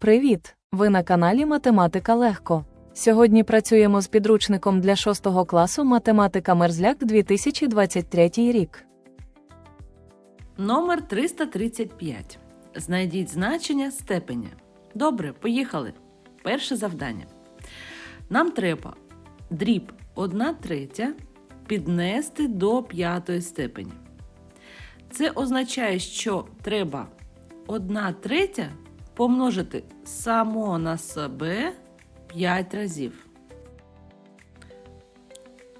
Привіт! Ви на каналі Математика Легко. Сьогодні працюємо з підручником для 6 класу Математика Мерзляк 2023 рік. Номер 335. Знайдіть значення степеня. Добре, поїхали. Перше завдання. Нам треба дріб 1 третя піднести до п'ятої степені. Це означає, що треба 1 третя помножити само на себе 5 разів.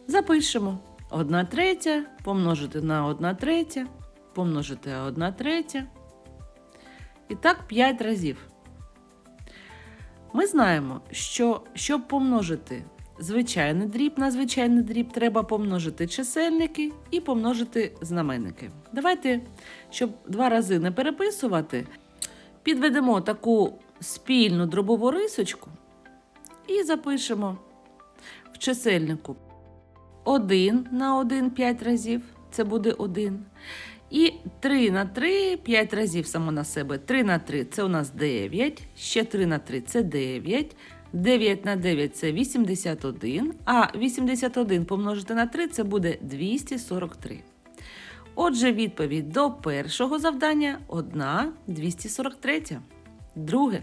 Запишемо 1 третя помножити на 1 третя, помножити на 1 третя. І так 5 разів. Ми знаємо, що щоб помножити звичайний дріб на звичайний дріб, треба помножити чисельники і помножити знаменники. Давайте, щоб два рази не переписувати, підведемо таку спільну дробову рисочку і запишемо в чисельнику 1 на 1 5 разів, це буде 1. І 3 на 3 5 разів само на себе. 3 на 3 це у нас 9, ще 3 на 3 це 9. 9 на 9 це 81, а 81 помножити на 3 це буде 243. Отже, відповідь до першого завдання 1 243. Друге.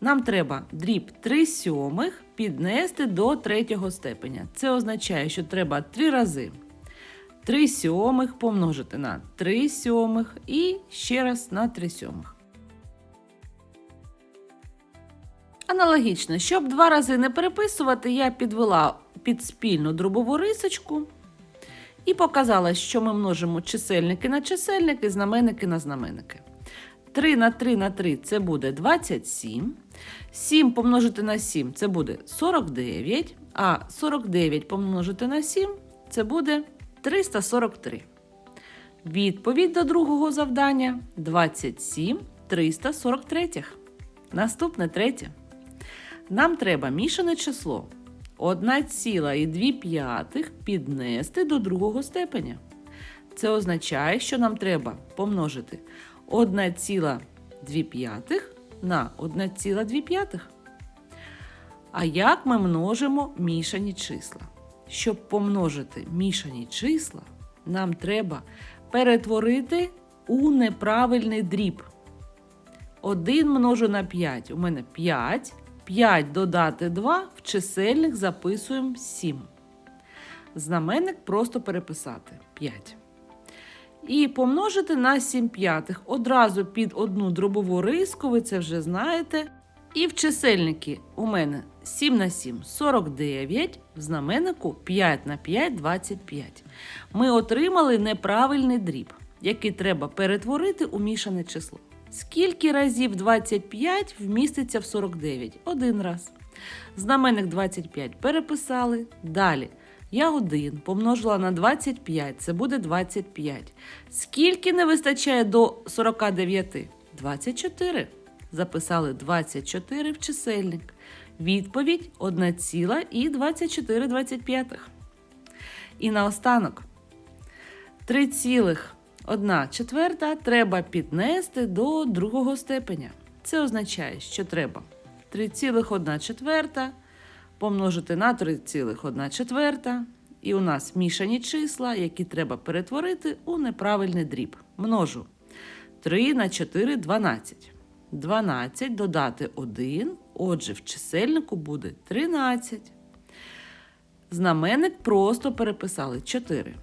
Нам треба дріб 3 сьомих піднести до третього степеня. Це означає, що треба 3 рази 3 сьомих помножити на 3 сьомих і ще раз на 3 сьомих. Аналогічно, щоб два рази не переписувати, я підвела під спільну дробову рисочку і показала, що ми множимо чисельники на чисельники, знаменники на знаменники. 3 на 3 на 3 це буде 27. 7 помножити на 7 це буде 49, а 49 помножити на 7 це буде 343. Відповідь до другого завдання 27 343. Наступне третє. Нам треба мішане число 1,2 піднести до другого степеня. Це означає, що нам треба помножити 1,2 на 1,2. А як ми множимо мішані числа? Щоб помножити мішані числа, нам треба перетворити у неправильний дріб. 1 множу на 5. У мене 5. 5 додати 2 в чисельник записуємо 7. Знаменник просто переписати 5. І помножити на 7 п'ятих одразу під одну дробову риску, ви це вже знаєте. І в чисельники у мене 7 на 7 49, в знаменнику 5 на 5 25. Ми отримали неправильний дріб, який треба перетворити у мішане число. Скільки разів 25 вміститься в 49? Один раз. Знаменник 25 переписали. Далі. Я 1 помножила на 25, це буде 25. Скільки не вистачає до 49? 24. Записали 24 в чисельник. Відповідь 1,2425. І наостанок 3,1 четверта треба піднести до другого степеня. Це означає, що треба 3,1 четверта помножити на 3,1 четверта. І у нас мішані числа, які треба перетворити у неправильний дріб. Множу 3 на 4 12. 12 додати 1, отже, в чисельнику буде 13. Знаменник просто переписали 4.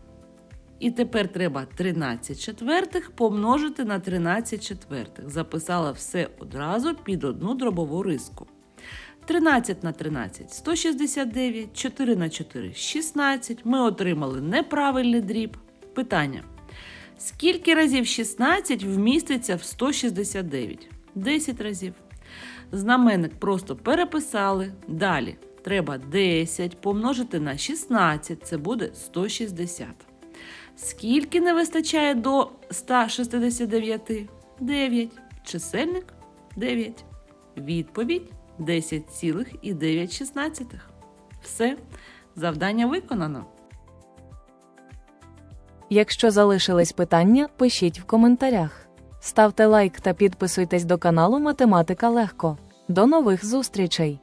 І тепер треба 13 четвертих помножити на 13 четвертих. Записала все одразу під одну дробову риску. 13 на 13 169, 4 на 4 16. Ми отримали неправильний дріб. Питання. Скільки разів 16 вміститься в 169? 10 разів. Знаменник просто переписали. Далі треба 10 помножити на 16, це буде 160. Скільки не вистачає до 169? 9. Чисельник 9. Відповідь 10,916. Все, завдання виконано. Якщо залишились питання, пишіть в коментарях. Ставте лайк та підписуйтесь до каналу Математика Легко. До нових зустрічей!